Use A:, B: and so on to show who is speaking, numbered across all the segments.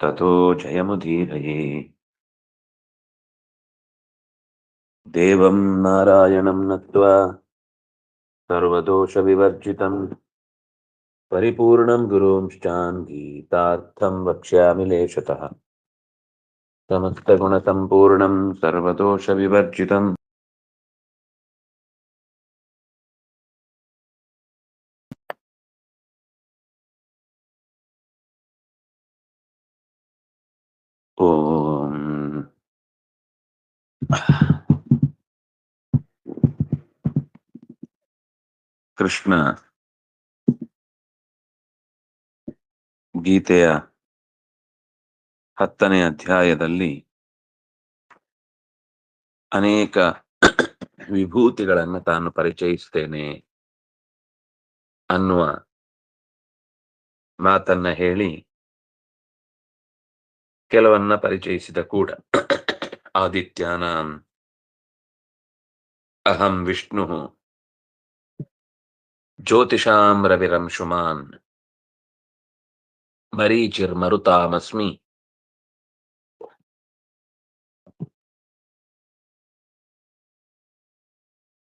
A: ततो जयमुदीरये। देवं नारायणं नत्वा सर्वदोषविवर्जितं। परिपूर्णं गुरुंश्चान् गीतार्थं वक्ष्यामि लेशतः। समस्तगुणसम्पूर्णं सर्वदोषविवर्जितम्। ಕೃಷ್ಣ. ಗೀತೆಯ ಹತ್ತನೇ ಅಧ್ಯಾಯದಲ್ಲಿ ಅನೇಕ ವಿಭೂತಿಗಳನ್ನು ತಾನು ಪರಿಚಯಿಸ್ತೇನೆ ಅನ್ನುವ ಮಾತನ್ನ ಹೇಳಿ ಕೆಲವನ್ನ ಪರಿಚಯಿಸಿದ ಕೂಡ. आदित्यानाम् अहं विष्णुः। ज्योतिषां रविरंशुमान् मरीचिर्मरुतामस्मि।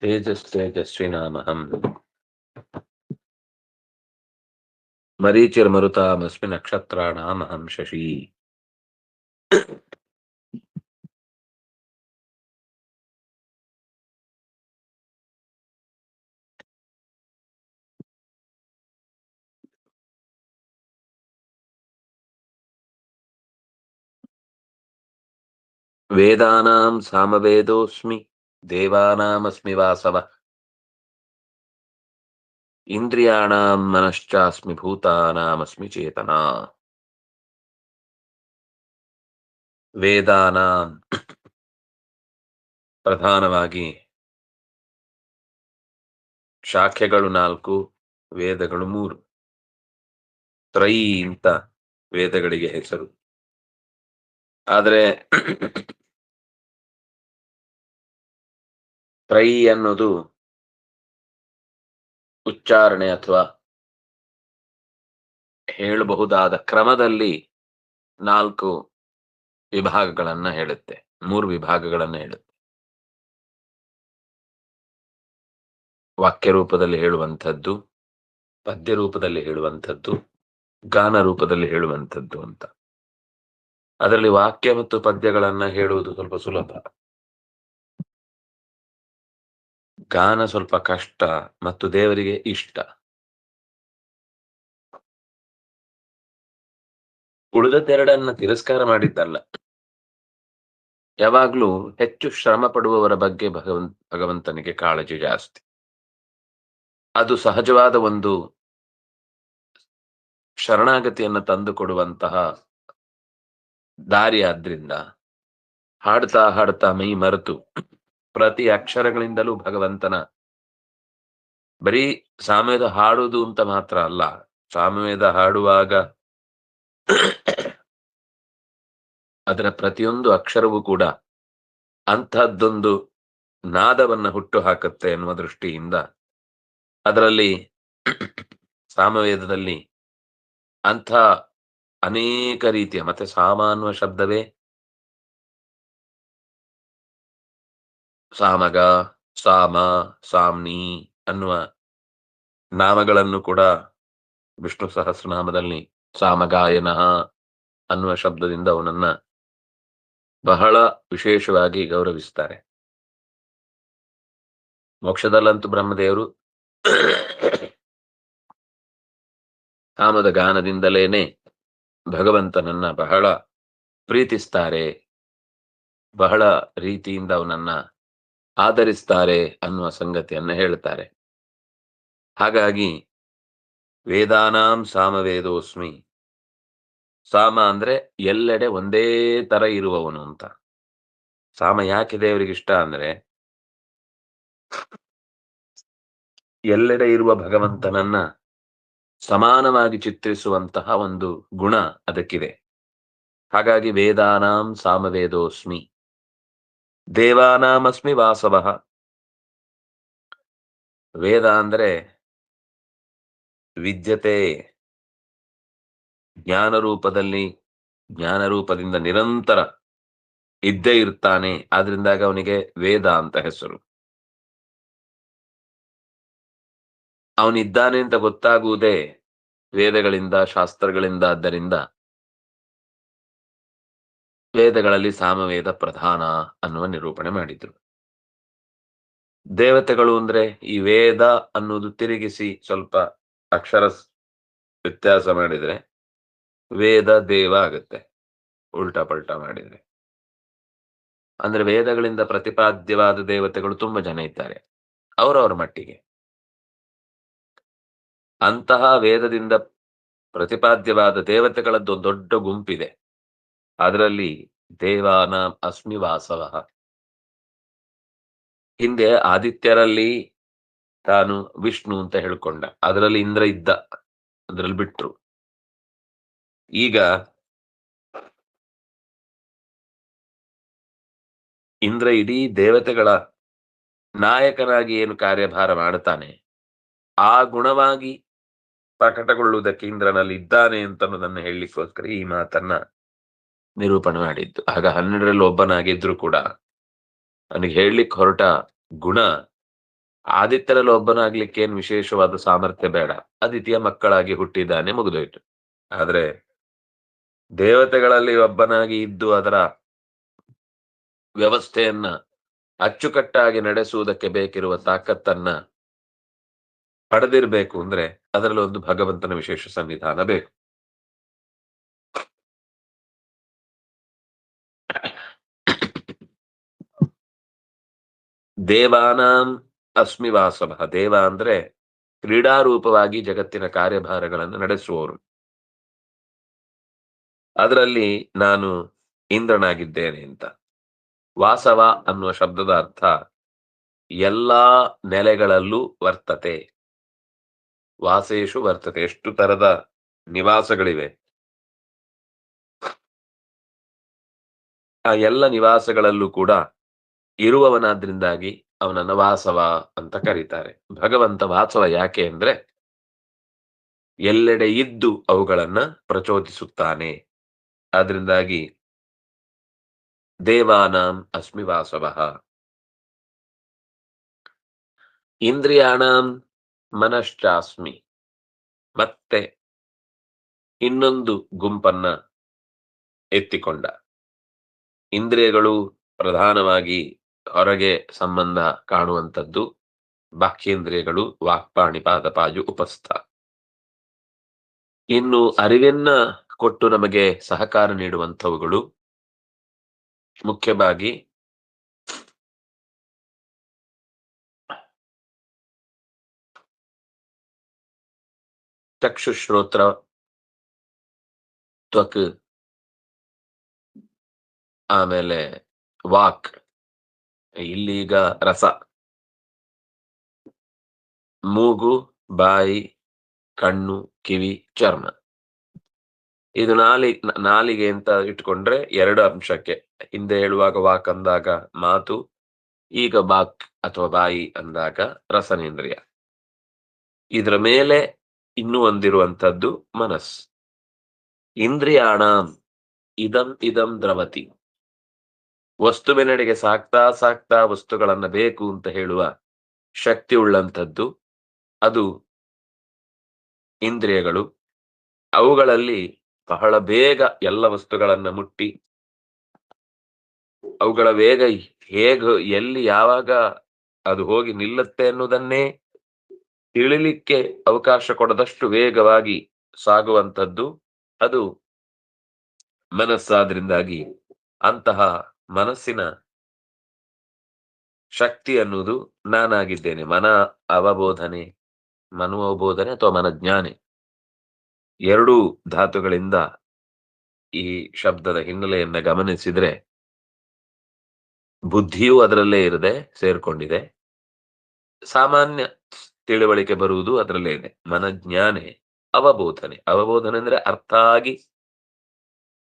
A: तेजस्तेजस्विनामहम्। मरीचिर्मरुतामस्मि नक्षत्राणामहं शशी। ವೇದಾನಾಂ ಸಾಮವೇದೋಸ್ಮಿ ದೇವಾನಾಮಸ್ಮಿ ವಾಸವ ಇಂದ್ರಿಯಾಣಾಂ ಮನಶ್ಚಾಸ್ಮಿ ಭೂತಾನಾಮಸ್ಮಿ ಚೇತನ ವೇದಾನಾಂ ಪ್ರಧಾನವಾಗಿ ಶಾಖೆಗಳು ನಾಲ್ಕು ವೇದಗಳು ಮೂರು। ತ್ರೈ ಇಂತ ವೇದಗಳಿಗೆ ಹೆಸರು. ಆದರೆ ತ್ರೈ ಅನ್ನೋದು ಉಚ್ಚಾರಣೆ ಅಥವಾ ಹೇಳಬಹುದಾದ ಕ್ರಮದಲ್ಲಿ ನಾಲ್ಕು ವಿಭಾಗಗಳನ್ನ ಹೇಳುತ್ತೆ, ಮೂರು ವಿಭಾಗಗಳನ್ನ ಹೇಳುತ್ತೆ. ವಾಕ್ಯ ರೂಪದಲ್ಲಿ ಹೇಳುವಂಥದ್ದು ಪದ್ಯ ರೂಪದಲ್ಲಿ ಹೇಳುವಂಥದ್ದು ಗಾನ ರೂಪದಲ್ಲಿ ಹೇಳುವಂಥದ್ದು ಅಂತ. ಅದರಲ್ಲಿ ವಾಕ್ಯ ಮತ್ತು ಪದ್ಯಗಳನ್ನ ಹೇಳುವುದು ಸ್ವಲ್ಪ ಸುಲಭ. ಗಾನ ಸ್ವಲ್ಪ ಕಷ್ಟ ಮತ್ತು ದೇವರಿಗೆ ಇಷ್ಟ. ಉಳಿದದ್ದೆರಡನ್ನ ತಿರಸ್ಕಾರ ಮಾಡಿದ್ದಲ್ಲ. ಯಾವಾಗ್ಲೂ ಹೆಚ್ಚು ಶ್ರಮ ಪಡುವವರ ಬಗ್ಗೆ ಭಗವಂತ ಭಗವಂತನಿಗೆ ಕಾಳಜಿ ಜಾಸ್ತಿ. ಅದು ಸಹಜವಾದ ಒಂದು ಶರಣಾಗತಿಯನ್ನು ತಂದುಕೊಡುವಂತಹ ದಾರಿ ಆದ್ರಿಂದ ಹಾಡ್ತಾ ಹಾಡ್ತಾ ಮೈ ಮರೆತು ಪ್ರತಿ ಅಕ್ಷರಗಳಿಂದಲೂ ಭಗವಂತನ. ಬರೀ ಸಾಮ್ಯದ ಹಾಡುವುದು ಅಂತ ಮಾತ್ರ ಅಲ್ಲ, ಸಾಮ್ಯದ ಹಾಡುವಾಗ ಅದರ ಪ್ರತಿಯೊಂದು ಅಕ್ಷರವೂ ಕೂಡ ಅಂಥದ್ದೊಂದು ನಾದವನ್ನ ಹುಟ್ಟು ಹಾಕುತ್ತೆ ಎನ್ನುವ ದೃಷ್ಟಿಯಿಂದ ಅದರಲ್ಲಿ ಸಾಮವೇದದಲ್ಲಿ ಅಂಥ ಅನೇಕ ರೀತಿಯ, ಮತ್ತೆ ಸಾಮಾನ್ಯ ಶಬ್ದವೇ ಸಾಮಗ, ಸಾಮ, ಸಾಮ್ನಿ ಅನ್ನುವ ನಾಮಗಳನ್ನು ಕೂಡ ವಿಷ್ಣು ಸಹಸ್ರನಾಮದಲ್ಲಿ ಸಾಮಗಾಯನ ಅನ್ನುವ ಶಬ್ದದಿಂದ ಅವನನ್ನ ಬಹಳ ವಿಶೇಷವಾಗಿ ಗೌರವಿಸ್ತಾರೆ. ಮೋಕ್ಷದಲ್ಲಂತೂ ಬ್ರಹ್ಮದೇವರು ಕಾಮದ ಗಾನದಿಂದಲೇನೆ ಭಗವಂತನನ್ನ ಬಹಳ ಪ್ರೀತಿಸ್ತಾರೆ. ಬಹಳ ರೀತಿಯಿಂದ ಅವನನ್ನ ಆಧರಿಸ್ತಾರೆ ಅನ್ನುವ ಸಂಗತಿಯನ್ನ ಹೇಳ್ತಾರೆ. ಹಾಗಾಗಿ ವೇದಾನಾಂ ಸಾಮವೇದೋಸ್ಮಿ. ಸಾಮ ಅಂದ್ರೆ ಎಲ್ಲೆಡೆ ಒಂದೇ ತರ ಇರುವವನು ಅಂತ. ಸಾಮ ಯಾಕೆ ದೇವರಿಗೆ ಇಷ್ಟ ಅಂದ್ರೆ ಎಲ್ಲೆಡೆ ಇರುವ ಭಗವಂತನನ್ನ ಸಮಾನವಾಗಿ ಚಿತ್ರಿಸುವಂತಹ ಒಂದು ಗುಣ ಅದಕ್ಕಿದೆ. ಹಾಗಾಗಿ ವೇದಾನಾಂ ಸಾಮವೇದೋಸ್ಮಿ. ದೇವಾನಾಮಸ್ಮಿ ವಾಸವ. ವೇದ ಅಂದ್ರೆ ವಿದ್ಯತೆ. ಜ್ಞಾನ ರೂಪದಲ್ಲಿ ಜ್ಞಾನ ರೂಪದಿಂದ ನಿರಂತರ ಇದ್ದೇ ಇರ್ತಾನೆ. ಆದ್ರಿಂದಾಗ ಅವನಿಗೆ ವೇದ ಅಂತ ಹೆಸರು. ಅವನಿದ್ದಾನೆ ಅಂತ ಗೊತ್ತಾಗುವುದೇ ವೇದಗಳಿಂದ, ಶಾಸ್ತ್ರಗಳಿಂದ, ಆದ್ದರಿಂದ ವೇದಗಳಲ್ಲಿ ಸಾಮವೇದ ಪ್ರಧಾನ ಅನ್ನುವ ನಿರೂಪಣೆ ಮಾಡಿದ್ರು. ದೇವತೆಗಳು ಅಂದ್ರೆ ಈ ವೇದ ಅನ್ನೋದು ತಿರುಗಿಸಿ ಸ್ವಲ್ಪ ಅಕ್ಷರ ವ್ಯತ್ಯಾಸ ಮಾಡಿದ್ರೆ ವೇದ ದೇವ ಆಗುತ್ತೆ, ಉಲ್ಟಾ ಪಲ್ಟಾ ಮಾಡಿದ್ರೆ. ಅಂದ್ರೆ ವೇದಗಳಿಂದ ಪ್ರತಿಪಾದ್ಯವಾದ ದೇವತೆಗಳು ತುಂಬಾ ಜನ ಇದ್ದಾರೆ, ಅವರವರ ಮಟ್ಟಿಗೆ. ಅಂತಹ ವೇದದಿಂದ ಪ್ರತಿಪಾದ್ಯವಾದ ದೇವತೆಗಳದ್ದು ದೊಡ್ಡ ಗುಂಪಿದೆ. ಅದರಲ್ಲಿ ದೇವಾನ ಅಸ್ಮಿ ವಾಸವ ಹಿಂದೆ ಆದಿತ್ಯರಲ್ಲಿ ತಾನು ವಿಷ್ಣು ಅಂತ ಹೇಳ್ಕೊಂಡ. ಅದರಲ್ಲಿ ಇಂದ್ರ ಇದ್ದ. ಅದರಲ್ಲಿ ಬಿಟ್ರು. ಈಗ ಇಂದ್ರ ಇಡೀ ದೇವತೆಗಳ ನಾಯಕನಾಗಿ ಏನು ಕಾರ್ಯಭಾರ ಮಾಡುತ್ತಾನೆ ಆ ಗುಣವಾಗಿ ಪ್ರಕಟಗೊಳ್ಳುವುದಕ್ಕೆ ಇಂದ್ರನಲ್ಲಿ ಇದ್ದಾನೆ ಅಂತ ಹೇಳಲಿಕ್ಕೋಸ್ಕರ ಈ ಮಾತನ್ನ ನಿರೂಪಣೆ ಮಾಡಿದ್ದು. ಆಗ ಹನ್ನೆರಡರಲ್ಲಿ ಒಬ್ಬನಾಗಿದ್ರು ಕೂಡ ಅವನಿಗೆ ಹೇಳಲಿಕ್ಕೆ ಹೊರಟ ಗುಣ ಆದಿತ್ಯರಲ್ಲಿ ಒಬ್ಬನಾಗ್ಲಿಕ್ಕೆ ಏನು ವಿಶೇಷವಾದ ಸಾಮರ್ಥ್ಯ ಬೇಡ. ಆದಿತ್ಯ ಮಕ್ಕಳಾಗಿ ಹುಟ್ಟಿದ್ದಾನೆ, ಮುಗಿದೋಯ್ತು. ಆದ್ರೆ ದೇವತೆಗಳಲ್ಲಿ ಒಬ್ಬನಾಗಿ ಇದ್ದು ಅದರ ವ್ಯವಸ್ಥೆಯನ್ನ ಅಚ್ಚುಕಟ್ಟಾಗಿ ನಡೆಸುವುದಕ್ಕೆ ಬೇಕಿರುವ ತಾಕತ್ತನ್ನ ಪಡೆದಿರ್ಬೇಕು ಅಂದ್ರೆ ಅದರಲ್ಲಿ ಒಂದು ಭಗವಂತನ ವಿಶೇಷ ಸನ್ನಿಧಾನ ಬೇಕು. ದೇವಾನಾಂ ಅಸ್ಮಿ ವಾಸವ. ದೇವ ಅಂದ್ರೆ ಕ್ರೀಡಾರೂಪವಾಗಿ ಜಗತ್ತಿನ ಕಾರ್ಯಭಾರಗಳನ್ನು ನಡೆಸುವವರು. ಅದರಲ್ಲಿ ನಾನು ಇಂದ್ರನಾಗಿದ್ದೇನೆ ಅಂತ. ವಾಸವ ಅನ್ನುವ ಶಬ್ದದ ಅರ್ಥ ಎಲ್ಲಾ ನೆಲೆಗಳಲ್ಲೂ ವರ್ತತೆ. ವಾಸೇಶು ವರ್ತತೆ. ಎಷ್ಟು ತರದ ನಿವಾಸಗಳಿವೆ. ಆ ಎಲ್ಲ ನಿವಾಸಗಳಲ್ಲೂ ಕೂಡ ಇರುವವನಾದ್ರಿಂದಾಗಿ ಅವನನ್ನ ವಾಸವ ಅಂತ ಕರೀತಾರೆ. ಭಗವಂತ ವಾಸವ ಯಾಕೆ ಅಂದ್ರೆ ಎಲ್ಲೆಡೆ ಇದ್ದು ಅವುಗಳನ್ನ ಪ್ರಚೋದಿಸುತ್ತಾನೆ. ಆದ್ರಿಂದಾಗಿ ದೇವಾನಾಂ ಅಸ್ಮಿ ವಾಸವ. ಇಂದ್ರಿಯಾಣಾಂ ಮನಶ್ಚಾಸ್ಮಿ. ಮತ್ತೆ ಇನ್ನೊಂದು ಗುಂಪನ್ನ ಎತ್ತಿಕೊಂಡ. ಇಂದ್ರಿಯಗಳು ಪ್ರಧಾನವಾಗಿ ಹೊರಗೆ ಸಂಬಂಧ ಕಾಣುವಂಥದ್ದು ಬಾಕ್ಯೇಂದ್ರಿಯಗಳು ವಾಕ್ಪಾಣಿ ಪಾದಪಾಯು ಉಪಸ್ಥ. ಇನ್ನು ಅರಿವನ್ನ ಕೊಟ್ಟು ನಮಗೆ ಸಹಕಾರ ನೀಡುವಂಥವುಗಳು ಮುಖ್ಯವಾಗಿ ಚಕ್ಷುಶ್ರೋತ್ರ ತ್ವಕ್, ಆಮೇಲೆ ವಾಕ್. ಇಲ್ಲೀಗ ರಸ. ಮೂಗು, ಬಾಯಿ, ಕಣ್ಣು, ಕಿವಿ, ಚರ್ಮ. ಇದು ನಾಲಿ ನಾಲಿಗೆ ಅಂತ ಇಟ್ಕೊಂಡ್ರೆ ಎರಡು ಅಂಶಕ್ಕೆ. ಹಿಂದೆ ಹೇಳುವಾಗ ವಾಕ್ ಅಂದಾಗ ಮಾತು, ಈಗ ಬಾಕ್ ಅಥವಾ ಬಾಯಿ ಅಂದಾಗ ರಸನೇಂದ್ರಿಯ. ಇದರ ಮೇಲೆ ಇನ್ನೂ ಒಂದಿರುವಂತದ್ದು ಮನಸ್ ಇಂದ್ರಿಯಾಣ, ಇದಂ ಇದಂ ದ್ರವತಿ. ವಸ್ತುವಿನೆಡೆಗೆ ಸಾಕ್ತಾ ಸಾಕ್ತಾ ವಸ್ತುಗಳನ್ನ ಬೇಕು ಅಂತ ಹೇಳುವ ಶಕ್ತಿ ಉಳ್ಳಂಥದ್ದು, ಅದು ಇಂದ್ರಿಯಗಳು. ಅವುಗಳಲ್ಲಿ ಬಹಳ ಬೇಗ ಎಲ್ಲ ವಸ್ತುಗಳನ್ನ ಮುಟ್ಟಿ, ಅವುಗಳ ವೇಗ ಹೇಗ, ಎಲ್ಲಿ, ಯಾವಾಗ ಅದು ಹೋಗಿ ನಿಲ್ಲುತ್ತೆ ಅನ್ನೋದನ್ನೇ ತಿಳಿಲಿಕ್ಕೆ ಅವಕಾಶ ಕೊಡದಷ್ಟು ವೇಗವಾಗಿ ಸಾಗುವಂಥದ್ದು, ಅದು ಮನಸ್ಸಾದ್ರಿಂದಾಗಿ ಅಂತಹ ಮನಸ್ಸಿನ ಶಕ್ತಿ ಅನ್ನುವುದು ನಾನಾಗಿದ್ದೇನೆ. ಮನ ಅವಬೋಧನೆ, ಮನೋಬೋಧನೆ ಅಥವಾ ಮನಜ್ಞಾನೆ. ಎರಡೂ ಧಾತುಗಳಿಂದ ಈ ಶಬ್ದದ ಹಿನ್ನೆಲೆಯನ್ನ ಗಮನಿಸಿದ್ರೆ ಬುದ್ಧಿಯೂ ಅದರಲ್ಲೇ ಇರದೆ ಸೇರ್ಕೊಂಡಿದೆ. ಸಾಮಾನ್ಯ ತಿಳುವಳಿಕೆ ಬರುವುದು ಅದರಲ್ಲೇ ಇದೆ. ಮನಜ್ಞಾನೆ ಅವಬೋಧನೆ. ಅವಬೋಧನೆ ಅಂದ್ರೆ ಅರ್ಥ ಆಗಿ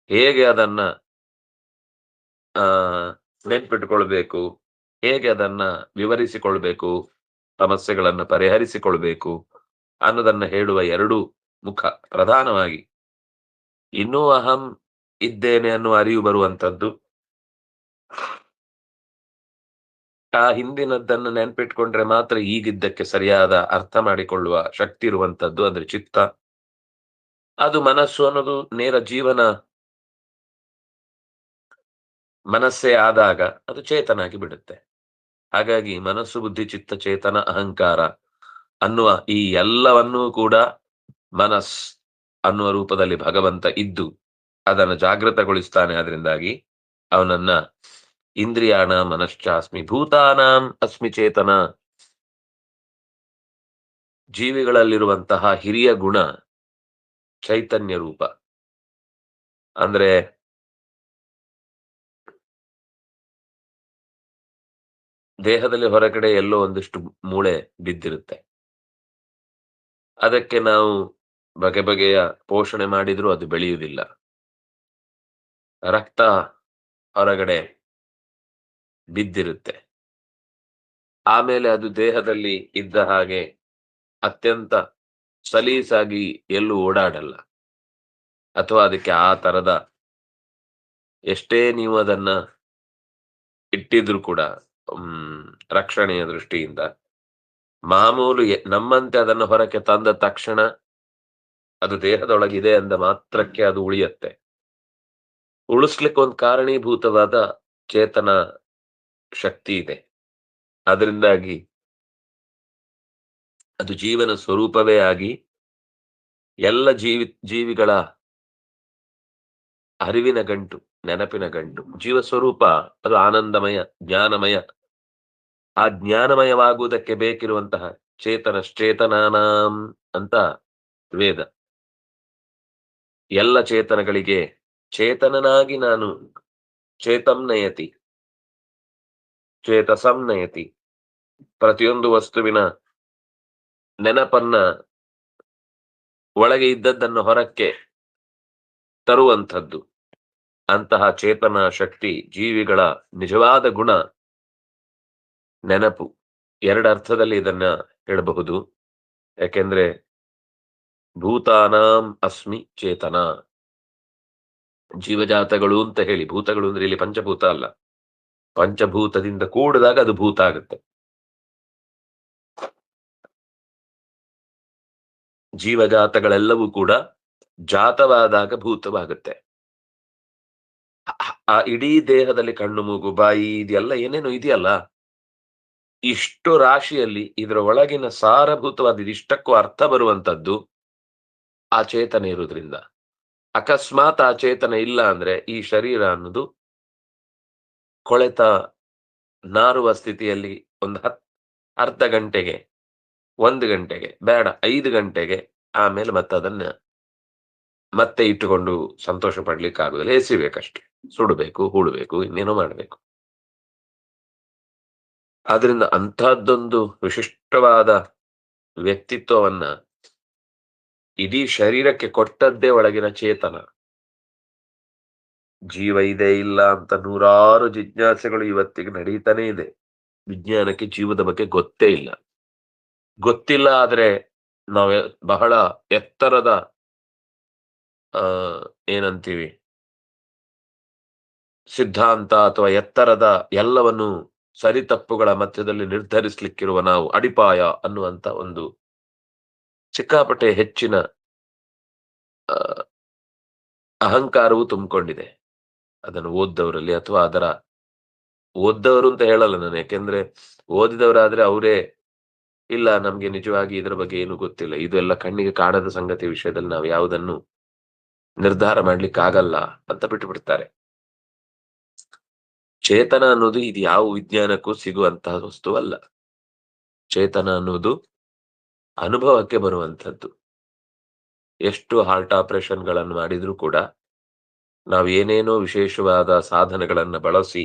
A: ಹೇಗೆ ಅದನ್ನ ನೆನ್ಪಿಟ್ಕೊಳ್ಬೇಕು. ಹೇಗೆ ಅದನ್ನ ವಿವರಿಸಿಕೊಳ್ಬೇಕು, ಸಮಸ್ಯೆಗಳನ್ನ ಪರಿಹರಿಸಿಕೊಳ್ಬೇಕು ಅನ್ನೋದನ್ನ ಹೇಳುವ ಎರಡು ಮುಖ ಪ್ರಧಾನವಾಗಿ. ಇನ್ನೂ ಅಹಂ ಇದ್ದೇನೆ ಅನ್ನುವ ಅರಿವು ಬರುವಂತದ್ದು ಆ ಹಿಂದಿನದ್ದನ್ನು ನೆನ್ಪಿಟ್ಕೊಂಡ್ರೆ ಮಾತ್ರ ಈಗಿದ್ದಕ್ಕೆ ಸರಿಯಾದ ಅರ್ಥ ಮಾಡಿಕೊಳ್ಳುವ ಶಕ್ತಿ ಇರುವಂತದ್ದು ಅಂದ್ರೆ ಚಿತ್ತ. ಅದು ಮನಸ್ಸು ಅನ್ನೋದು ನೇರ ಜೀವನ ಮನಸ್ಸೇ ಆದಾಗ ಅದು ಚೇತನ ಆಗಿ ಬಿಡುತ್ತೆ. ಹಾಗಾಗಿ ಮನಸ್ಸು, ಬುದ್ಧಿ, ಚಿತ್ತ, ಚೇತನ, ಅಹಂಕಾರ ಅನ್ನುವ ಈ ಎಲ್ಲವನ್ನೂ ಕೂಡ ಮನಸ್ ಅನ್ನುವ ರೂಪದಲ್ಲಿ ಭಗವಂತ ಇದ್ದು ಅದನ್ನು ಜಾಗೃತಗೊಳಿಸ್ತಾನೆ. ಅದರಿಂದಾಗಿ ಅವನನ್ನ ಇಂದ್ರಿಯಾಣ, ಮನಶ್ಚಾಸ್ಮಿ, ಭೂತಾನಾಂ ಅಸ್ಮಿ ಚೇತನ ಜೀವಿಗಳಲ್ಲಿರುವಂತಹ ಹಿರಿಯ ಗುಣ ಚೈತನ್ಯ ರೂಪ. ಅಂದ್ರೆ ದೇಹದಲ್ಲಿ ಹೊರಗಡೆ ಎಲ್ಲೋ ಒಂದಿಷ್ಟು ಮೂಳೆ ಬಿದ್ದಿರುತ್ತೆ. ಅದಕ್ಕೆ ನಾವು ಬಗೆ ಬಗೆಯ ಪೋಷಣೆ ಮಾಡಿದ್ರೂ ಅದು ಬೆಳೆಯುವುದಿಲ್ಲ. ರಕ್ತ ಹೊರಗಡೆ ಬಿದ್ದಿರುತ್ತೆ. ಆಮೇಲೆ ಅದು ದೇಹದಲ್ಲಿ ಇದ್ದ ಹಾಗೆ ಅತ್ಯಂತ ಸಲೀಸಾಗಿ ಎಲ್ಲೂ ಓಡಾಡಲ್ಲ. ಅಥವಾ ಅದಕ್ಕೆ ಆ ತರದ ಎಷ್ಟೇ ನೀವು ಅದನ್ನ ಇಟ್ಟಿದ್ರು ಕೂಡ ರಕ್ಷಣೆಯ ದೃಷ್ಟಿಯಿಂದ. ಮಾಮೂಲು ನಮ್ಮಂತೆ ಅದನ್ನು ಹೊರಕ್ಕೆ ತಂದ ತಕ್ಷಣ ಅದು ದೇಹದೊಳಗಿದೆ ಅಂದ ಮಾತ್ರಕ್ಕೆ ಅದು ಉಳಿಯತ್ತೆ. ಉಳಿಸ್ಲಿಕ್ಕೆ ಒಂದು ಕಾರಣೀಭೂತವಾದ ಚೇತನ ಶಕ್ತಿ ಇದೆ. ಅದರಿಂದಾಗಿ ಅದು ಜೀವನ ಸ್ವರೂಪವೇ ಆಗಿ ಎಲ್ಲ ಜೀವಿ, ಜೀವಿಗಳ ಅರಿವಿನ ಗಂಟು ನೆನಪಿನ ಗಂಟು. ಜೀವ ಸ್ವರೂಪ ಅದು ಆನಂದಮಯ, ಜ್ಞಾನಮಯ. ಆ ಜ್ಞಾನಮಯವಾಗುವುದಕ್ಕೆ ಬೇಕಿರುವಂತಹ ಚೇತನ ಚೇತನಾನಾಂ ಅಂತ ವೇದ. ಎಲ್ಲ ಚೇತನಗಳಿಗೆ ಚೇತನನಾಗಿ ನಾನು ಚೇತಂ ನಯತಿ. ಚೇತಸಂ ನಯತಿ. ಪ್ರತಿಯೊಂದು ವಸ್ತುವಿನ ನೆನಪನ್ನ ಒಳಗೆ ಇದ್ದದ್ದನ್ನು ಹೊರಕ್ಕೆ ತರುವಂಥದ್ದು. ಅಂತಹ ಚೇತನ ಶಕ್ತಿ ಜೀವಿಗಳ ನಿಜವಾದ ಗುಣ ನೆನಪು. ಎರಡರ್ಥದಲ್ಲಿ ಇದನ್ನ ಹೇಳಬಹುದು. ಯಾಕೆಂದ್ರೆ, ಭೂತಾನಾಂ ಅಸ್ಮಿ ಚೇತನ. ಜೀವಜಾತಗಳು ಅಂತ ಹೇಳಿ, ಭೂತಗಳು ಅಂದ್ರೆ ಇಲ್ಲಿ ಪಂಚಭೂತ ಅಲ್ಲ. ಪಂಚಭೂತದಿಂದ ಕೂಡಿದಾಗ ಅದು ಭೂತ ಆಗುತ್ತೆ. ಜೀವಜಾತಗಳೆಲ್ಲವೂ ಕೂಡ ಜಾತವಾದಾಗ ಭೂತವಾಗುತ್ತೆ. ಆ- ಇಡೀ ದೇಹದಲ್ಲಿ ಕಣ್ಣು ಮೂಗು ಬಾಯಿ ಇದೆಲ್ಲ ಏನೇನು ಇದೆಯಲ್ಲ? ಇಷ್ಟು ರಾಶಿಯಲ್ಲಿ ಇದರ ಒಳಗಿನ ಸಾರಭೂತವಾದ ಇದಿಷ್ಟಕ್ಕೂ ಅರ್ಥ ಬರುವಂತದ್ದು ಆ ಚೇತನ ಇರುವುದ್ರಿಂದ ಅಕಸ್ಮಾತ್ ಆ ಚೇತನ ಇಲ್ಲ ಅಂದ್ರೆ ಈ ಶರೀರ ಅನ್ನೋದು ಕೊಳೆತ ನಾರುವ ಸ್ಥಿತಿಯಲ್ಲಿ ಒಂದು ಹತ್, ಅರ್ಧ ಗಂಟೆಗೆ, ಒಂದು ಗಂಟೆಗೆ, ಬೇಡ ಐದು ಗಂಟೆಗೆ, ಆಮೇಲೆ ಮತ್ತೆ ಅದನ್ನ ಮತ್ತೆ ಇಟ್ಟುಕೊಂಡು ಸಂತೋಷ ಪಡ್ಲಿಕ್ಕೆ ಆಗುದಿಲ್ಲ. ಎಸಿಬೇಕಷ್ಟೆ ಸುಡಬೇಕು, ಹೂಡಬೇಕು, ಇನ್ನೇನೋ ಮಾಡಬೇಕು. ಆದ್ರಿಂದ ಅಂಥದ್ದೊಂದು ವಿಶಿಷ್ಟವಾದ ವ್ಯಕ್ತಿತ್ವವನ್ನ ಇಡೀ ಶರೀರಕ್ಕೆ ಕೊಟ್ಟದ್ದೇ ಒಳಗಿನ ಚೇತನ. ಜೀವ ಇದೆ ಇಲ್ಲ ಅಂತ ನೂರಾರು ಜಿಜ್ಞಾಸೆಗಳು ಇವತ್ತಿಗೆ ನಡೀತಾನೆ ಇದೆ. ವಿಜ್ಞಾನಕ್ಕೆ ಜೀವದ ಬಗ್ಗೆ ಗೊತ್ತೇ ಇಲ್ಲ. ಗೊತ್ತಿಲ್ಲ ಆದ್ರೆ ನಾವು ಬಹಳ ಎತ್ತರದ ಆ, ಏನಂತೀವಿ? ಸಿದ್ಧಾಂತ ಅಥವಾ ಎತ್ತರದ ಎಲ್ಲವನ್ನು ಸರಿತಪ್ಪುಗಳ ಮಧ್ಯದಲ್ಲಿ ನಿರ್ಧರಿಸ್ಲಿಕ್ಕಿರುವ ನಾವು ಅಡಿಪಾಯ ಅನ್ನುವಂತ ಒಂದು ಸಿಕ್ಕಾಪಟ್ಟೆ ಹೆಚ್ಚಿನ ಅಹಂಕಾರವು ತುಂಬಿಕೊಂಡಿದೆ. ಅದನ್ನು ಓದ್ದವರಲ್ಲಿ ಅಥವಾ ಅದರ ಓದ್ದವರು ಅಂತ ಹೇಳಲ್ಲ ನಾನು, ಯಾಕೆಂದ್ರೆ ಓದಿದವರಾದ್ರೆ ಅವರೇ, ಇಲ್ಲ ನಮ್ಗೆ ನಿಜವಾಗಿ ಇದರ ಬಗ್ಗೆ ಏನು ಗೊತ್ತಿಲ್ಲ. ಇದು ಎಲ್ಲ ಕಣ್ಣಿಗೆ ಕಾಣದ ಸಂಗತಿ ವಿಷಯದಲ್ಲಿ ನಾವು ಯಾವುದನ್ನು ನಿರ್ಧಾರ ಮಾಡ್ಲಿಕ್ಕೆ ಆಗಲ್ಲ ಅಂತ ಬಿಟ್ಟು ಬಿಡ್ತಾರೆ ಚೇತನ ಅನ್ನೋದು ಇದು ಯಾವ ವಿಜ್ಞಾನಕ್ಕೂ ಸಿಗುವಂತಹ ವಸ್ತುವಲ್ಲ ಚೇತನ ಅನ್ನೋದು ಅನುಭವಕ್ಕೆ ಬರುವಂಥದ್ದು. ಎಷ್ಟು ಹಾರ್ಟ್ ಆಪರೇಷನ್ಗಳನ್ನು ಮಾಡಿದ್ರೂ ಕೂಡ ನಾವು ಏನೇನೋ ವಿಶೇಷವಾದ ಸಾಧನಗಳನ್ನು ಬಳಸಿ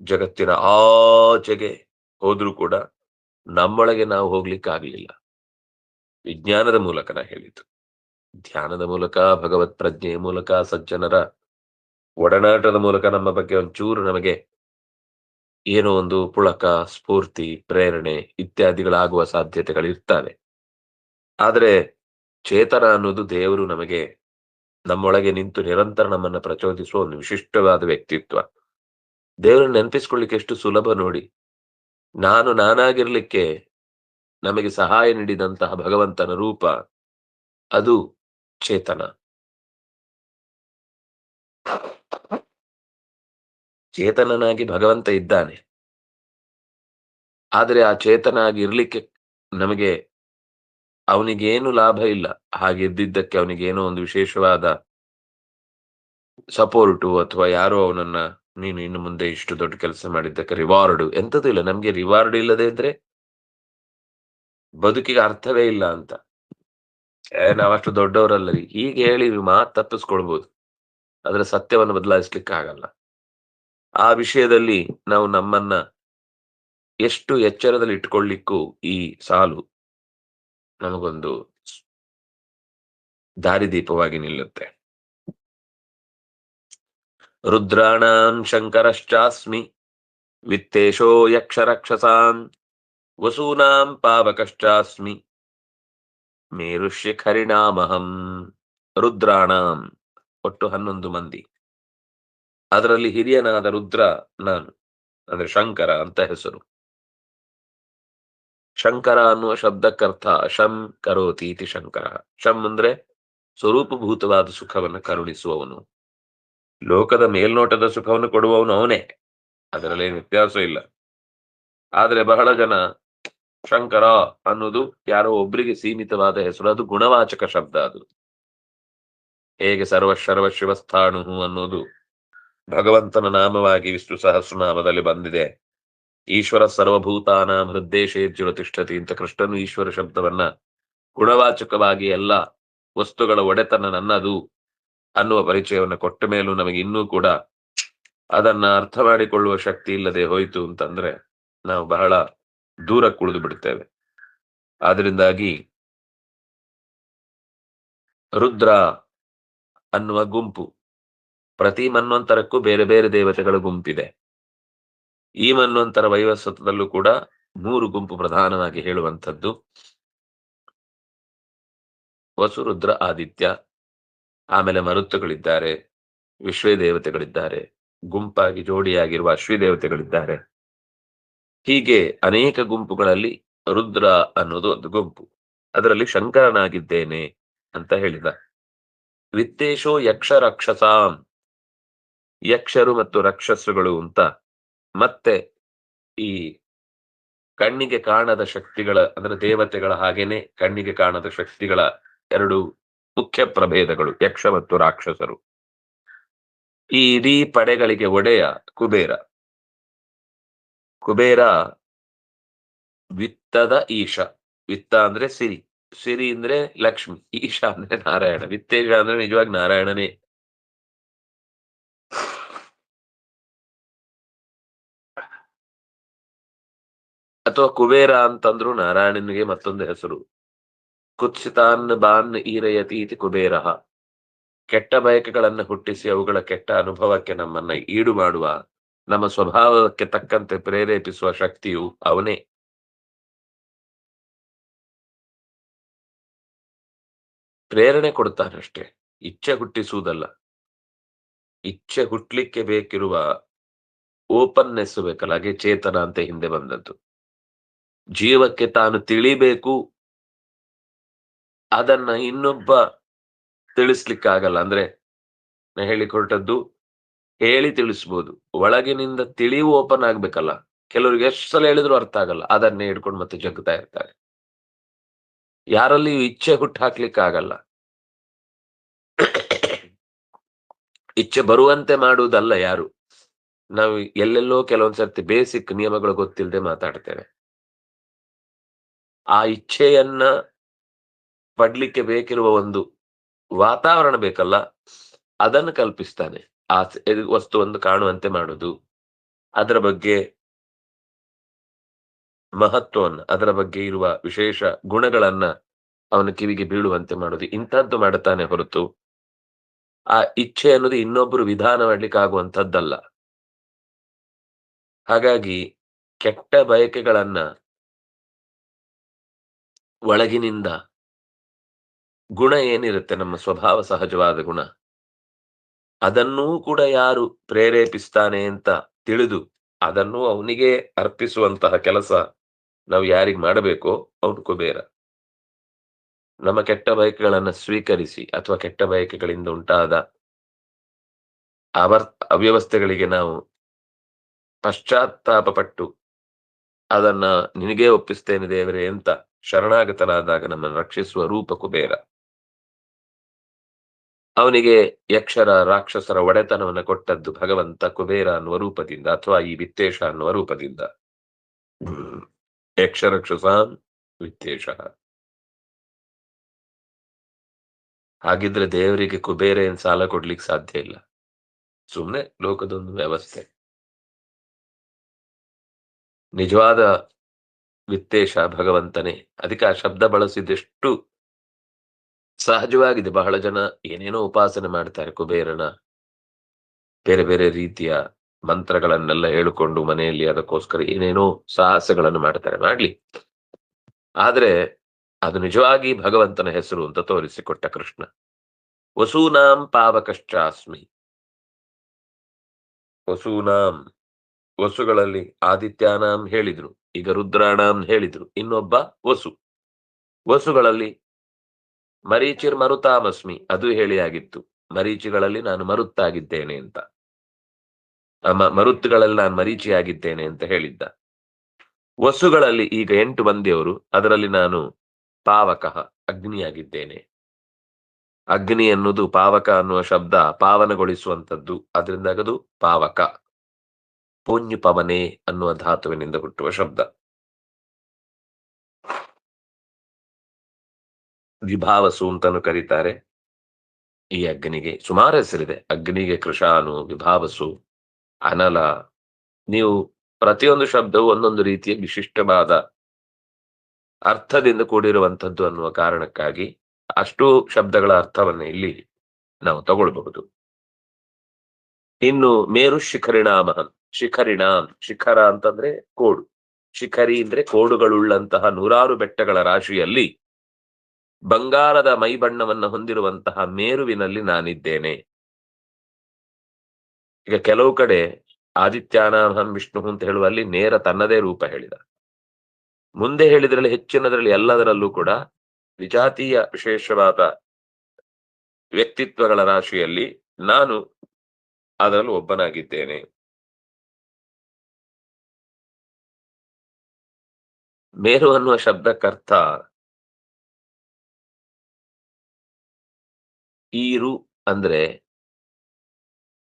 A: ಜಗತ್ತಿನ ಆಚೆಗೆ ಹೋದ್ರೂ ಕೂಡ ನಮ್ಮೊಳಗೆ ನಾವು ಹೋಗ್ಲಿಕ್ಕೆ ಆಗ್ಲಿಲ್ಲ ವಿಜ್ಞಾನದ ಮೂಲಕ ನಾ ಹೇಳಿದ್ದು. ಧ್ಯಾನದ ಮೂಲಕ, ಭಗವತ್ ಪ್ರಜ್ಞೆಯ ಮೂಲಕ, ಸಜ್ಜನರ ಒಡನಾಟದ ಮೂಲಕ ನಮ್ಮ ಬಗ್ಗೆ ಒಂಚೂರು ನಮಗೆ ಏನೋ ಒಂದು ಪುಳಕ, ಸ್ಫೂರ್ತಿ, ಪ್ರೇರಣೆ ಇತ್ಯಾದಿಗಳಾಗುವ ಸಾಧ್ಯತೆಗಳಿರ್ತವೆ ಆದರೆ ಆದ್ರೆ ಚೇತನ ಅನ್ನೋದು ದೇವರು ನಮಗೆ ನಮ್ಮೊಳಗೆ ನಿಂತು ನಿರಂತರ ನಮ್ಮನ್ನ ಪ್ರಚೋದಿಸುವ ಒಂದು ವಿಶಿಷ್ಟವಾದ ವ್ಯಕ್ತಿತ್ವ. ದೇವರನ್ನು ನೆನಪಿಸ್ಕೊಳ್ಳಿಕ್ಕೆ ಎಷ್ಟು ಸುಲಭ ನೋಡಿ. ನಾನು ನಾನಾಗಿರ್ಲಿಕ್ಕೆ ನಮಗೆ ಸಹಾಯ ನೀಡಿದಂತಹ ಭಗವಂತನ ರೂಪ ಅದು ಚೇತನ. ಚೇತನನಾಗಿ ಭಗವಂತ ಇದ್ದಾನೆ. ಆದರೆ ಆ ಚೇತನಾಗಿ ಇರ್ಲಿಕ್ಕೆ ನಮಗೆ ಅವನಿಗೇನು ಲಾಭ ಇಲ್ಲ. ಹಾಗೆ ಇದ್ದಿದ್ದಕ್ಕೆ ಅವನಿಗೇನೋ ಒಂದು ವಿಶೇಷವಾದ ಸಪೋರ್ಟು ಅಥವಾ ಯಾರೋ ಅವನನ್ನ ನೀನು ಇನ್ನು ಮುಂದೆ ಇಷ್ಟು ದೊಡ್ಡ ಕೆಲಸ ಮಾಡಿದ್ದಕ್ಕೆ ರಿವಾರ್ಡ್ ಎಂಥದ್ದು ಇಲ್ಲ. ನಮ್ಗೆ ರಿವಾರ್ಡ್ ಇಲ್ಲದೆ ಇದ್ರೆ ಬದುಕಿಗೆ ಅರ್ಥವೇ ಇಲ್ಲ ಅಂತ. ನಾವಷ್ಟು ದೊಡ್ಡವರಲ್ಲ ರೀ. ಹೀಗೆ ಹೇಳಿ ಮಾತು ತಪ್ಪಿಸ್ಕೊಳ್ಬಹುದು ಅದರ ಸತ್ಯವನ್ನು ಬದಲಾಯಿಸ್ಲಿಕ್ಕೆ ಆಗಲ್ಲ. ಆ ವಿಷಯದಲ್ಲಿ ನಾವು ನಮ್ಮನ್ನ ಎಷ್ಟು ಎಚ್ಚರದಲ್ಲಿ ಇಟ್ಕೊಳ್ಳಿಕ್ಕೂ ಈ ಸಾಲು ನಮಗೊಂದು ದಾರಿದೀಪವಾಗಿ ನಿಲ್ಲುತ್ತೆ. ರುದ್ರಾಣಾಂ ಶಂಕರಶ್ಚಾಸ್ಮಿ ವಿತ್ತೇಶೋ ಯಕ್ಷರಕ್ಷಸಾಂ ವಸೂನಾಂ ಪಾವಕಶ್ಚಾಸ್ಮಿ ಮೇರುಶಿಖರಿಣಾಮಹಂ ರುದ್ರಾಣಾಂ. ಒಟ್ಟು ಹನ್ನೊಂದು ಮಂದಿ. ಅದರಲ್ಲಿ ಹಿರಿಯನಾದ ರುದ್ರ ನಾನು, ಅಂದ್ರೆ ಶಂಕರ ಅಂತ ಹೆಸರು. ಶಂಕರ ಅನ್ನುವ ಶಬ್ದಕ್ಕರ್ಥ ಶಂ ಕರೋತಿ ಇತಿ ಶಂಕರ. ಶಂ ಅಂದ್ರೆ ಸ್ವರೂಪಭೂತವಾದ ಸುಖವನ್ನು ಕರುಣಿಸುವವನು. ಲೋಕದ ಮೇಲ್ನೋಟದ ಸುಖವನ್ನು ಕೊಡುವವನು ಅವನೇ. ಅದರಲ್ಲಿ ವ್ಯತ್ಯಾಸ ಇಲ್ಲ. ಆದ್ರೆ ಬಹಳ ಜನ ಶಂಕರ ಅನ್ನೋದು ಯಾರೋ ಒಬ್ಬರಿಗೆ ಸೀಮಿತವಾದ ಹೆಸರು. ಅದು ಗುಣವಾಚಕ ಶಬ್ದ ಅದು. ಹೇಗೆ ಸರ್ವ ಸರ್ವ ಶಿವಸ್ಥಾಣು ಅನ್ನೋದು ಭಗವಂತನ ನಾಮವಾಗಿ ವಿಷ್ಣು ಸಹಸ್ರನಾಮದಲ್ಲಿ ಬಂದಿದೆ. ಈಶ್ವರ ಸರ್ವಭೂತಾನ ಹೃದ್ದೇಶೇ ಜ್ಯೋತಿಷ್ಠತಿ ಅಂತ ಕೃಷ್ಣನು ಈಶ್ವರ ಶಬ್ದವನ್ನ ಗುಣವಾಚಕವಾಗಿ ಎಲ್ಲ ವಸ್ತುಗಳ ಒಡೆತನ ನನ್ನದು ಅನ್ನುವ ಪರಿಚಯವನ್ನು ಕೊಟ್ಟ ಮೇಲೂ ನಮಗೆ ಇನ್ನೂ ಕೂಡ ಅದನ್ನ ಅರ್ಥ ಮಾಡಿಕೊಳ್ಳುವ ಶಕ್ತಿ ಇಲ್ಲದೆ ಹೋಯಿತು ಅಂತಂದ್ರೆ ನಾವು ಬಹಳ ದೂರ ಕುಳಿದು ಬಿಡುತ್ತೇವೆ ಆದ್ರಿಂದಾಗಿ ರುದ್ರ ಅನ್ನುವ ಗುಂಪು ಪ್ರತಿ ಮನ್ವಂತರಕ್ಕೂ ಬೇರೆ ಬೇರೆ ದೇವತೆಗಳ ಗುಂಪಿದೆ. ಈ ಮನ್ವಂತರ ವೈವಸ್ವತದಲ್ಲೂ ಕೂಡ ಮೂರು ಗುಂಪು ಪ್ರಧಾನವಾಗಿ ಹೇಳುವಂಥದ್ದು. ವಸುರುದ್ರ, ಆದಿತ್ಯ, ಆಮೇಲೆ ಮರುತ್ತುಗಳಿದ್ದಾರೆ ವಿಶ್ವೇ ದೇವತೆಗಳಿದ್ದಾರೆ ಗುಂಪಾಗಿ ಜೋಡಿಯಾಗಿರುವ ಅಶ್ವಿ ದೇವತೆಗಳಿದ್ದಾರೆ ಹೀಗೆ ಅನೇಕ ಗುಂಪುಗಳಲ್ಲಿ ರುದ್ರ ಅನ್ನೋದು ಒಂದು ಗುಂಪು. ಅದರಲ್ಲಿ ಶಂಕರನಾಗಿದ್ದೇನೆ ಅಂತ ಹೇಳಿದ. ವಿತ್ತೇಶೋ ಯಕ್ಷ ರಕ್ಷಸಾಂ ಯಕ್ಷರು ಮತ್ತು ರಕ್ಷಸುಗಳು ಅಂತ. ಮತ್ತೆ ಈ ಕಣ್ಣಿಗೆ ಕಾಣದ ಶಕ್ತಿಗಳ, ಅಂದ್ರೆ ದೇವತೆಗಳ ಹಾಗೇನೆ ಕಣ್ಣಿಗೆ ಕಾಣದ ಶಕ್ತಿಗಳ ಎರಡು ಮುಖ್ಯ ಪ್ರಭೇದಗಳು, ಯಕ್ಷ ಮತ್ತು ರಾಕ್ಷಸರು. ಈ ಇಡೀ ಪಡೆಗಳಿಗೆ ಒಡೆಯ ಕುಬೇರ. ಕುಬೇರ ವಿತ್ತದ ಈಶ. ವಿತ್ತ ಅಂದ್ರೆ ಸಿರಿ. ಸಿರಿ ಅಂದ್ರೆ ಲಕ್ಷ್ಮಿ. ಈಶ ಅಂದ್ರೆ ನಾರಾಯಣ. ವಿತ್ತೇಶ ಅಂದ್ರೆ ನಿಜವಾಗಿ ನಾರಾಯಣನೇ. ಅಥವಾ ಕುಬೇರ ಅಂತಂದ್ರು ನಾರಾಯಣನಿಗೆ ಮತ್ತೊಂದು ಹೆಸರು. ಕುತ್ಸಿತಾನ್ ಬಾನ್ ಈರಯತಿ ಇತಿ ಕುಬೇರ. ಕೆಟ್ಟ ಬಯಕೆಗಳನ್ನು ಹುಟ್ಟಿಸಿ ಅವುಗಳ ಕೆಟ್ಟ ಅನುಭವಕ್ಕೆ ನಮ್ಮನ್ನ ಈಡು ಮಾಡುವ ನಮ್ಮ ಸ್ವಭಾವಕ್ಕೆ ತಕ್ಕಂತೆ ಪ್ರೇರೇಪಿಸುವ ಶಕ್ತಿಯು ಅವನೇ. ಪ್ರೇರಣೆ ಕೊಡ್ತಾನಷ್ಟೇ ಇಚ್ಛೆ ಹುಟ್ಟಿಸುವುದಲ್ಲ. ಇಚ್ಛೆ ಹುಟ್ಲಿಕ್ಕೆ ಬೇಕಿರುವ ಓಪನ್ನೆಸ್ ಬೇಕಲ್ಲ, ಹಾಗೆ ಚೇತನ ಅಂತ ಹಿಂದೆ ಬಂದದ್ದು. ಜೀವಕ್ಕೆ ತಾನು ತಿಳಿಬೇಕು, ಅದನ್ನ ಇನ್ನೊಬ್ಬ ತಿಳಿಸ್ಲಿಕ್ಕಾಗಲ್ಲ. ಅಂದ್ರೆ, ನಾ ಹೇಳಿಕೊಟ್ಟದ್ದು ಹೇಳಿ ತಿಳಿಸ್ಬೋದು. ಒಳಗಿನಿಂದ ತಿಳಿವು ಓಪನ್ ಆಗ್ಬೇಕಲ್ಲ. ಕೆಲವ್ರಿಗೆ ಎಷ್ಟು ಸಲ ಹೇಳಿದ್ರು ಅರ್ಥ ಆಗಲ್ಲ. ಅದನ್ನೇ ಹಿಡ್ಕೊಂಡು ಮತ್ತೆ ಜಗ್ತಾ ಇರ್ತಾರೆ. ಯಾರಲ್ಲಿಯೂ ಇಚ್ಛೆ ಹುಟ್ಟು ಹಾಕ್ಲಿಕ್ಕೆ ಆಗಲ್ಲ. ಇಚ್ಛೆ ಬರುವಂತೆ ಮಾಡುವುದಲ್ಲ ಯಾರು? ನಾವು ಎಲ್ಲೆಲ್ಲೋ ಕೆಲವೊಂದ್ಸರ್ತಿ ಬೇಸಿಕ್ ನಿಯಮಗಳು ಗೊತ್ತಿಲ್ಲದೆ ಮಾತಾಡ್ತೇವೆ. ಆ ಇಚ್ಛೆಯನ್ನ ಪಡ್ಲಿಕ್ಕೆ ಬೇಕಿರುವ ಒಂದು ವಾತಾವರಣ ಬೇಕಲ್ಲ, ಅದನ್ನು ಕಲ್ಪಿಸ್ತಾನೆ. ಆ ವಸ್ತುವನ್ನು ಕಾಣುವಂತೆ ಮಾಡುದು. ಅದರ ಬಗ್ಗೆ ಮಹತ್ವವನ್ನು, ಅದರ ಬಗ್ಗೆ ಇರುವ ವಿಶೇಷ ಗುಣಗಳನ್ನ ಅವನ ಕಿವಿಗೆ ಬೀಳುವಂತೆ ಮಾಡುದು. ಇಂಥದ್ದು ಮಾಡುತ್ತಾನೆ ಹೊರತು ಆ ಇಚ್ಛೆ ಅನ್ನೋದು ಇನ್ನೊಬ್ಬರು ವಿಧಾನ ಮಾಡ್ಲಿಕ್ಕೆ ಆಗುವಂಥದ್ದಲ್ಲ ಹಾಗಾಗಿ ಕೆಟ್ಟ ಬಯಕೆಗಳನ್ನ ಒಳಗಿನಿಂದ ಗುಣ ಏನಿರುತ್ತೆ? ನಮ್ಮ ಸ್ವಭಾವ ಸಹಜವಾದ ಗುಣ. ಅದನ್ನೂ ಕೂಡ ಯಾರು ಪ್ರೇರೇಪಿಸ್ತಾನೆ ಅಂತ ತಿಳಿದು ಅದನ್ನು ಅವನಿಗೆ ಅರ್ಪಿಸುವಂತಹ ಕೆಲಸ ನಾವು ಯಾರಿಗೆ ಮಾಡಬೇಕೋ ಅವನು ಕುಬೇರ ನಮ್ಮ ಕೆಟ್ಟ ಬಯಕೆಗಳನ್ನು ಸ್ವೀಕರಿಸಿ ಅಥವಾ ಕೆಟ್ಟ ಬಯಕೆಗಳಿಂದ ಉಂಟಾದ ಅವರ್ ಅವ್ಯವಸ್ಥೆಗಳಿಗೆ ನಾವು ಪಶ್ಚಾತ್ತಾಪ ಪಟ್ಟು ಅದನ್ನ ನಿನಗೇ ಒಪ್ಪಿಸ್ತೇನೆ ದೇವರೇ ಅಂತ ಶರಣಾಗತನಾದಾಗ ನಮ್ಮನ್ನು ರಕ್ಷಿಸುವ ರೂಪ ಕುಬೇರ ಅವನಿಗೆ ಯಕ್ಷರ ರಾಕ್ಷಸರ ಒಡೆತನವನ್ನು ಕೊಟ್ಟದ್ದು ಭಗವಂತ ಕುಬೇರ ಅನ್ನುವ ರೂಪದಿಂದ ಅಥವಾ ಈ ವಿತ್ತೇಶ ಅನ್ನುವ ರೂಪದಿಂದ. ಯಕ್ಷರಕ್ಷಸಾನ್ ವಿತ್ತೇಶ. ಹಾಗಿದ್ರೆ ದೇವರಿಗೆ ಕುಬೇರ ಏನ್ ಸಾಲ ಕೊಡ್ಲಿಕ್ಕೆ ಸಾಧ್ಯ ಇಲ್ಲ. ಸುಮ್ಮನೆ ಲೋಕದೊಂದು ವ್ಯವಸ್ಥೆ. ನಿಜವಾದ ವಿತ್ತೇಶ ಭಗವಂತನೇ. ಅದಕ್ಕೆ ಆ ಶಬ್ದ ಬಳಸಿದೆಷ್ಟು ಸಹಜವಾಗಿದೆ. ಬಹಳ ಜನ ಏನೇನೋ ಉಪಾಸನೆ ಮಾಡ್ತಾರೆ ಕುಬೇರನ. ಬೇರೆ ಬೇರೆ ರೀತಿಯ ಮಂತ್ರಗಳನ್ನೆಲ್ಲ ಹೇಳಿಕೊಂಡು ಮನೆಯಲ್ಲಿ ಅದಕ್ಕೋಸ್ಕರ ಏನೇನೋ ಸಾಹಸಗಳನ್ನು ಮಾಡ್ತಾರೆ. ಮಾಡ್ಲಿ. ಆದ್ರೆ ಅದು ನಿಜವಾಗಿ ಭಗವಂತನ ಹೆಸರು ಅಂತ ತೋರಿಸಿಕೊಟ್ಟ ಕೃಷ್ಣ. ವಸೂನಾಂ ಪಾವಕಶ್ಚಾಸ್ಮಿ. ವಸೂನಾಂ ವಸುಗಳಲ್ಲಿ ಆದಿತ್ಯಾನಾಂ ಹೇಳಿದ್ರು. ಈಗ ರುದ್ರಾಣಾಂ ಹೇಳಿದ್ರು. ಇನ್ನೊಬ್ಬ ವಸು. ವಸುಗಳಲ್ಲಿ ಮರೀಚಿರ್ ಮರುತಾಮಸ್ಮಿ, ಅದು ಹೇಳಿ ಆಗಿತ್ತು ಮರೀಚಿಗಳಲ್ಲಿ ನಾನು ಮರುತ್ತಾಗಿದ್ದೇನೆ ಅಂತ. ಮರುತ್ತುಗಳಲ್ಲಿ ನಾನು ಮರೀಚಿಯಾಗಿದ್ದೇನೆ ಅಂತ ಹೇಳಿದ್ದ. ವಸುಗಳಲ್ಲಿ ಈಗ ಎಂಟು ಮಂದಿಯವರು, ಅದರಲ್ಲಿ ನಾನು ಪಾವಕ ಅಗ್ನಿಯಾಗಿದ್ದೇನೆ. ಅಗ್ನಿ ಅನ್ನೋದು ಪಾವಕ ಅನ್ನುವ ಶಬ್ದ ಪಾವನಗೊಳಿಸುವಂಥದ್ದು ಅದರಿಂದ ಅದು ಪಾವಕ. ಪುಣ್ಯ ಪವನೆ ಅನ್ನುವ ಧಾತುವಿನಿಂದ ಹುಟ್ಟುವ ಶಬ್ದ. ವಿಭಾವಸು ಅಂತಾನು ಕರೀತಾರೆ. ಈ ಅಗ್ನಿಗೆ ಸುಮಾರು ಹೆಸರಿದೆ. ಅಗ್ನಿಗೆ ಕೃಷಾನು, ವಿಭಾವಸು, ಅನಲ. ನೀವು ಪ್ರತಿಯೊಂದು ಶಬ್ದವು ಒಂದೊಂದು ರೀತಿಯ ವಿಶಿಷ್ಟವಾದ ಅರ್ಥದಿಂದ ಕೂಡಿರುವಂಥದ್ದು ಅನ್ನುವ ಕಾರಣಕ್ಕಾಗಿ ಅಷ್ಟು ಶಬ್ದಗಳ ಅರ್ಥವನ್ನು ಇಲ್ಲಿ ನಾವು ತಗೊಳ್ಬಹುದು. ಇನ್ನು ಮೇರು ಶಿಖರಿಣಾಮ ಶಿಖರಿಣಾಮ್ ಶಿಖರ ಅಂತಂದ್ರೆ ಕೋಡು. ಶಿಖರಿ ಅಂದ್ರೆ ಕೋಡುಗಳುಳ್ಳಂತಹ ನೂರಾರು ಬೆಟ್ಟಗಳ ರಾಶಿಯಲ್ಲಿ ಬಂಗಾರದ ಮೈಬಣ್ಣವನ್ನು ಹೊಂದಿರುವಂತಹ ಮೇರುವಿನಲ್ಲಿ ನಾನಿದ್ದೇನೆ. ಈಗ ಕೆಲವು ಕಡೆ ಆದಿತ್ಯಾನಾಹಂ ವಿಷ್ಣು ಅಂತ ಹೇಳುವಲ್ಲಿ ನೇರ ತನ್ನದೇ ರೂಪ ಹೇಳಿದ. ಮುಂದೆ ಹೇಳಿದ್ರಲ್ಲಿ ಹೆಚ್ಚಿನದರಲ್ಲಿ ಎಲ್ಲದರಲ್ಲೂ ಕೂಡ ವಿಜಾತೀಯ ವಿಶೇಷವಾದ ವ್ಯಕ್ತಿತ್ವಗಳ ರಾಶಿಯಲ್ಲಿ ನಾನು ಅದರಲ್ಲೂ ಒಬ್ಬನಾಗಿದ್ದೇನೆ. ಮೇರು ಅನ್ನುವ ಶಬ್ದಕ್ಕರ್ಥ ಈರು ಅಂದ್ರೆ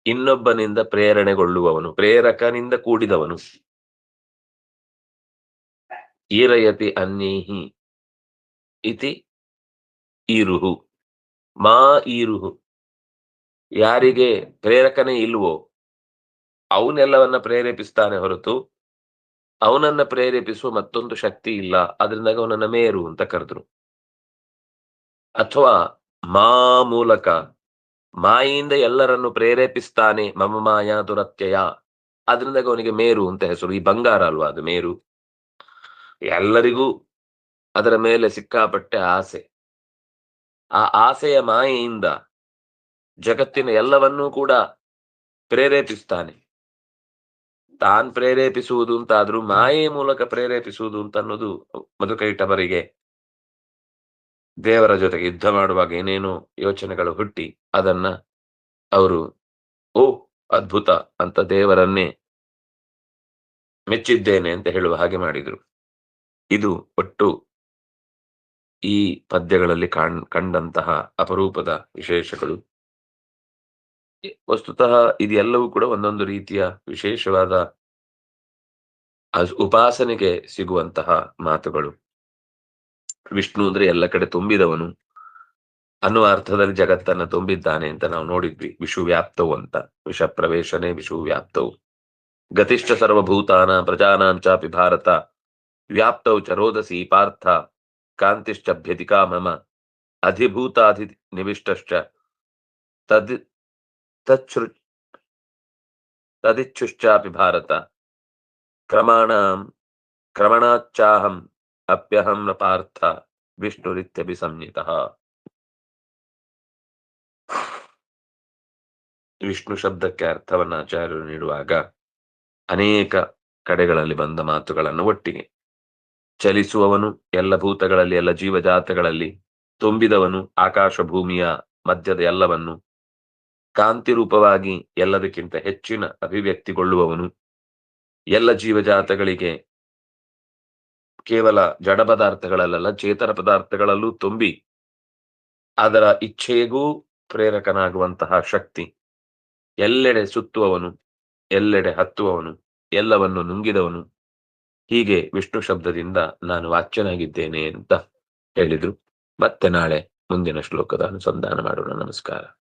A: ಇನ್ನೊಬ್ಬನಿಂದ ಪ್ರೇರಣೆಗೊಳ್ಳುವವನು, ಪ್ರೇರಕನಿಂದ ಕೂಡಿದವನು. ಈರಯತಿ ಅನ್ಯೇಹಿ ಇತಿ ಈರುಹು. ಮಾ ಈರುಹು. ಯಾರಿಗೆ ಪ್ರೇರಕನೇ ಇಲ್ವೋ ಅವನೆಲ್ಲವನ್ನ ಪ್ರೇರೇಪಿಸ್ತಾನೆ ಹೊರತು, ಅವನನ್ನ ಪ್ರೇರೇಪಿಸುವ ಮತ್ತೊಂದು ಶಕ್ತಿ ಇಲ್ಲ. ಅದರಿಂದಾಗಿ ಅವನನ್ನ ಮೇರು ಅಂತ ಕರೆದ್ರು. ಅಥವಾ ಮಾ ಮೂಲಕ ಮಾಯಿಂದ ಎಲ್ಲರನ್ನು ಪ್ರೇರೇಪಿಸ್ತಾನೆ ಮಮ ಮಾಯಾ ದುರತ್ಯಯ. ಅದರಿಂದ ಅವನಿಗೆ ಮೇರು ಅಂತ ಹೆಸರು. ಈ ಬಂಗಾರ ಅಲ್ವಾ ಅದು ಮೇರು. ಎಲ್ಲರಿಗೂ ಅದರ ಮೇಲೆ ಸಿಕ್ಕಾಪಟ್ಟೆ ಆಸೆ. ಆ ಆಸೆಯ ಮಾಯೆಯಿಂದ ಜಗತ್ತಿನ ಎಲ್ಲವನ್ನೂ ಕೂಡ ಪ್ರೇರೇಪಿಸ್ತಾನೆ. ತಾನ್ ಪ್ರೇರೇಪಿಸುವುದು ಅಂತಾದ್ರೂ ಮಾಯೆ ಮೂಲಕ ಪ್ರೇರೇಪಿಸುವುದು ಅಂತ ಅನ್ನೋದು ಮಧುಕೈಟವರಿಗೆ ದೇವರ ಜೊತೆಗೆ ಯುದ್ಧ ಮಾಡುವಾಗ ಏನೇನು ಯೋಚನೆಗಳು ಹುಟ್ಟಿ ಅದನ್ನ ಅವರು, ಓ ಅದ್ಭುತ ಅಂತ ದೇವರನ್ನೇ ಮೆಚ್ಚಿದ್ದೇನೆ ಅಂತ ಹೇಳುವ ಹಾಗೆ ಮಾಡಿದ್ರು. ಇದು ಒಟ್ಟು ಈ ಪದ್ಯಗಳಲ್ಲಿ ಕಾಣ್, ಕಂಡಂತಹ ಅಪರೂಪದ ವಿಶೇಷಗಳು. ವಸ್ತುತಃ ಇದೆಲ್ಲವೂ ಕೂಡ ಒಂದೊಂದು ರೀತಿಯ ವಿಶೇಷವಾದ ಉಪಾಸನೆಗೆ ಸಿಗುವಂತಹ ಮಾತುಗಳು. ವಿಷ್ಣು ಅಂದ್ರೆ ಎಲ್ಲ ಕಡೆ ತುಂಬಿದವನು. ಅನ್ನುವ ಅರ್ಥದಲ್ಲಿ ಜಗತ್ತನ್ನ ತುಂಬಿದ್ದಾನೆ ಅಂತ ನಾವು ನೋಡಿದ್ವಿ. ವಿಷು ವ್ಯಾಪ್ತವು ಅಂತ. ವಿಷ ಪ್ರವೇಶನೇ ವಿಷು ವ್ಯಾಪ್ತವು ಗತಿಷ್ಠ ಸರ್ವಭೂತಾನ ಪ್ರಜಾನಾಂಚಾಪಿ ಭಾರತ ವ್ಯಾಪ್ತೌ ಚರೋದಸಿ ಪಾರ್ಥ. ಕಾಂತಿಶ್ಚಭ್ಯತಿಕಾ ಮಮ. ಅಧಿಭೂತಾಧಿ ನಿವಿಷ್ಟಶ್ಚ. ತದ್ ತಚ್ಛೃ ತದಿಚ್ಛುಶ್ಚಾಪಿ ಭಾರತ. ಕ್ರಮಣಾಂ ಕ್ರಮಣಾಚ್ಚಾಹಂ ಅಪ್ಯಹಂ ನ ಪಾರ್ಥ ವಿಷ್ಣುರಿತ್ಯಭಿಸಂಹಿತಃ ವಿಷ್ಣು ಶಬ್ದಕ್ಕೆ ಅರ್ಥವನ್ನ ಆಚಾರ್ಯರು ನೀಡುವಾಗ ಅನೇಕ ಕಡೆಗಳಲ್ಲಿ ಬಂದ ಮಾತುಗಳನ್ನು ಒಟ್ಟಿಗೆ. ಚಲಿಸುವವನು ಎಲ್ಲ ಭೂತಗಳಲ್ಲಿ, ಎಲ್ಲ ಜೀವಜಾತಗಳಲ್ಲಿ, ತುಂಬಿದವನು ಆಕಾಶ ಭೂಮಿಯ ಮಧ್ಯದ ಎಲ್ಲವನ್ನು, ಕಾಂತಿ ರೂಪವಾಗಿ ಎಲ್ಲದಕ್ಕಿಂತ ಹೆಚ್ಚಿನ ಅಭಿವ್ಯಕ್ತಿಗೊಳ್ಳುವವನು ಎಲ್ಲ ಜೀವಜಾತಗಳಿಗೆ ಕೇವಲ ಜಡ ಪದಾರ್ಥಗಳಲ್ಲ ಚೇತನ ಪದಾರ್ಥಗಳಲ್ಲೂ ತುಂಬಿ ಅದರ ಇಚ್ಛೆಗೂ ಪ್ರೇರಕನಾಗುವಂತಹ ಶಕ್ತಿ. ಎಲ್ಲೆಡೆ ಸುತ್ತುವವನು, ಎಲ್ಲೆಡೆ ಹತ್ತುವವನು, ಎಲ್ಲವನ್ನು ನುಂಗಿದವನು. ಹೀಗೆ ವಿಷ್ಣು ಶಬ್ದದಿಂದ ನಾನು ವಾಚ್ಯನಾಗಿದ್ದೇನೆ ಅಂತ ಹೇಳಿದ್ರು. ಮತ್ತೆ ನಾಳೆ ಮುಂದಿನ ಶ್ಲೋಕದ ಅನುಸಂಧಾನ ಮಾಡೋಣ. ನಮಸ್ಕಾರ.